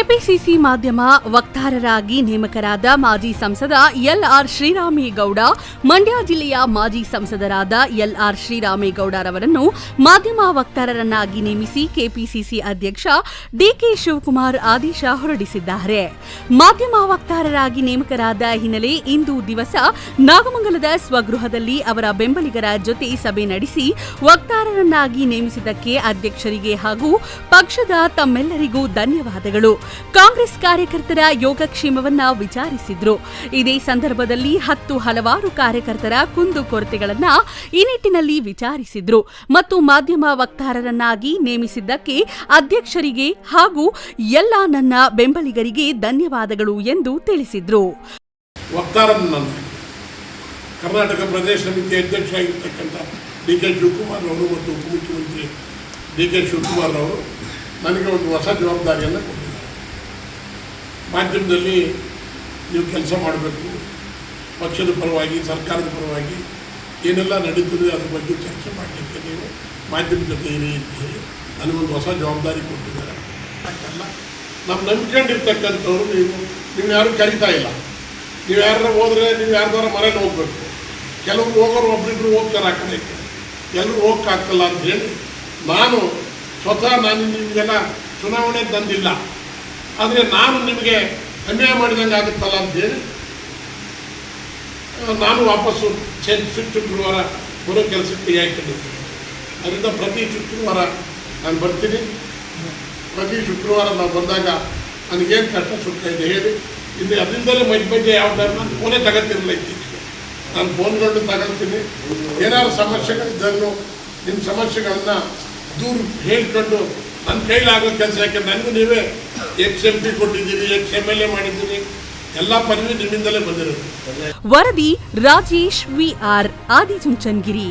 KPCC ಮಾಧ್ಯಮ ವಕ್ತಾರರಾಗಿ ನೇಮಕರಾದ ಮಾಜಿ ಸಂಸದ ಎಲ್ಆರ್ ಶ್ರೀರಾಮೇಗೌಡ, ಮಂಡ್ಯ ಜಿಲ್ಲೆಯ ಮಾಜಿ ಸಂಸದರಾದ ಎಲ್ಆರ್ ಶ್ರೀರಾಮೇಗೌಡರವರನ್ನು ಮಾಧ್ಯಮ ವಕ್ತಾರರನ್ನಾಗಿ ನೇಮಿಸಿ ಕೆಪಿಸಿಸಿ ಅಧ್ಯಕ್ಷ ಡಿಕೆ ಶಿವಕುಮಾರ್ ಆದೇಶ ಹೊರಡಿಸಿದ್ದಾರೆ. ಮಾಧ್ಯಮ ವಕ್ತಾರರಾಗಿ ನೇಮಕರಾದ ಹಿನ್ನೆಲೆ ಇಂದು ದಿವಸ ನಾಗಮಂಗಲದ ಸ್ವಗೃಹದಲ್ಲಿ ಅವರ ಬೆಂಬಲಿಗರ ಜೊತೆ ಸಭೆ ನಡೆಸಿ ವಕ್ತಾರರನ್ನಾಗಿ ನೇಮಿಸಿದ್ದಕ್ಕೆ ಅಧ್ಯಕ್ಷರಿಗೆ ಹಾಗೂ ಪಕ್ಷದ ತಮ್ಮೆಲ್ಲರಿಗೂ ಧನ್ಯವಾದಗಳು. ಕಾಂಗ್ರೆಸ್ ಕಾರ್ಯಕರ್ತರ ಯೋಗಕ್ಷೇಮವನ್ನ ವಿಚಾರಿಸಿದ್ರು. ಇದೇ ಸಂದರ್ಭದಲ್ಲಿ ಹತ್ತು ಹಲವಾರು ಕಾರ್ಯಕರ್ತರ ಕುಂದು ಕೊರತೆಗಳನ್ನು ಈ ನಿಟ್ಟಿನಲ್ಲಿ ವಿಚಾರಿಸಿದ್ರು. ಮತ್ತು ಮಾಧ್ಯಮ ವಕ್ತಾರರನ್ನಾಗಿ ನೇಮಿಸಿದ್ದಕ್ಕೆ ಅಧ್ಯಕ್ಷರಿಗೆ ಹಾಗೂ ಎಲ್ಲ ನನ್ನ ಬೆಂಬಲಿಗರಿಗೆ ಧನ್ಯವಾದಗಳು ಎಂದು ತಿಳಿಸಿದ್ರು. ಕರ್ನಾಟಕ ಪ್ರದೇಶ ಸಮಿತಿ ಅಧ್ಯಕ್ಷರಾಗಿರ್ತಕ್ಕಂಥ ಡಿ ಕೆ ಶಿವಕುಮಾರ್ ಅವರು ಮತ್ತು ಉಪಮುಖ್ಯಮಂತ್ರಿ ಡಿ ಕೆ ಶಿವಕುಮಾರ್ ಅವರು ನನಗೆ ಒಂದು ಹೊಸ ಜವಾಬ್ದಾರಿಯನ್ನು ಮಾಧ್ಯಮದಲ್ಲಿ ನೀವು ಕೆಲಸ ಮಾಡಬೇಕು. ಪಕ್ಷದ ಪರವಾಗಿ, ಸರ್ಕಾರದ ಪರವಾಗಿ ಏನೆಲ್ಲ ನಡೀತದೆ ಅದ್ರ ಬಗ್ಗೆ ಚರ್ಚೆ ಮಾಡಲಿಕ್ಕೆ ನೀವು ಮಾಧ್ಯಮ ಜೊತೆ ಇರಿ ಅಂತ ಹೇಳಿ ನನಗೊಂದು ಹೊಸ ಜವಾಬ್ದಾರಿ ಕೊಟ್ಟಿದ್ದಾರೆ. ಯಾಕಲ್ಲ ನಾವು ನಂಬ್ಕೊಂಡಿರ್ತಕ್ಕಂಥವ್ರು ನೀವು ನೀವು ಯಾರು ಕರಿತಾ ಇಲ್ಲ. ನೀವು ಯಾರ ಹೋದರೆ ನೀವು ಯಾರ್ದಾರ ಮನೇಲಿ ಹೋಗ್ಬೇಕು. ಕೆಲವರು ಹೋಗೋರು ಒಬ್ಬರಿಬ್ರು ಹೋಗ್ತಾರೆ ಆ ಕಡೆ. ಎಲ್ಲರೂ ಅಂತ ಹೇಳಿ ನಾನು ಸ್ವತಃ ನಾನು ನಿಮಗೆಲ್ಲ ಚುನಾವಣೆ ತಂದಿಲ್ಲ. ಆದರೆ ನಾನು ನಿಮಗೆ ಅನ್ಯಾಯ ಮಾಡಿದಂಗೆ ಆಗುತ್ತಲ್ಲ ಅಂತ ಹೇಳಿ ಆ, ನಾನು ವಾಪಸ್ಸು ಚೆ- ಶುಕ್ರವಾರ ಬರೋ ಕೆಲಸಕ್ಕೆ ಹಾಕೊಂಡಿದ್ದೀನಿ ಅದರಿಂದ ಪ್ರತಿ ಶುಕ್ರವಾರ ನಾನು ಬರ್ತೀನಿ. ಪ್ರತಿ ಶುಕ್ರವಾರ ನಾನು ಬಂದಾಗ ನನಗೇನು ಕಷ್ಟ ಸುಖ ಇದೆ ಹೇಳಿ. ಇಲ್ಲಿ ಅದರಿಂದಲೇ ಮಧ್ಯ ಮಧ್ಯೆ ಯಾವ್ದಾದ್ರು ನಾನು ಫೋನೇ ತಗೊಳ್ತಿರಲಿಲ್ಲ ಇತ್ತೀಚೆಗೆ. ನಾನು ಫೋನ್ಗಳನ್ನು ತಗೊಳ್ತೀನಿ. ಏನಾದ್ರು ಸಮಸ್ಯೆಗಳಿದ್ದನ್ನು ನಿಮ್ಮ ಸಮಸ್ಯೆಗಳನ್ನ ದೂರ ಹೇಳ್ಕೊಂಡು ನನ್ನ ಕೈಲಾಗೋ ಕೆಲಸ ಯಾಕೆ? ನನಗೂ ನೀವೇ ಎಕ್ಸ್ ಎಂ ಪಿ ಕೊಟ್ಟಿದ್ದೀರಿ, ಎಕ್ಸ್ ಎಂ ಎಲ್ ಎ ಮಾಡಿದ್ದೀರಿ, ಎಲ್ಲ ಪದವಿ ನಿಮ್ಮಿಂದಲೇ ಬಂದಿರೋದು. ವರದಿ ರಾಜೇಶ್ ವಿಆರ್ ಆದಿಚುಂಚನಗಿರಿ.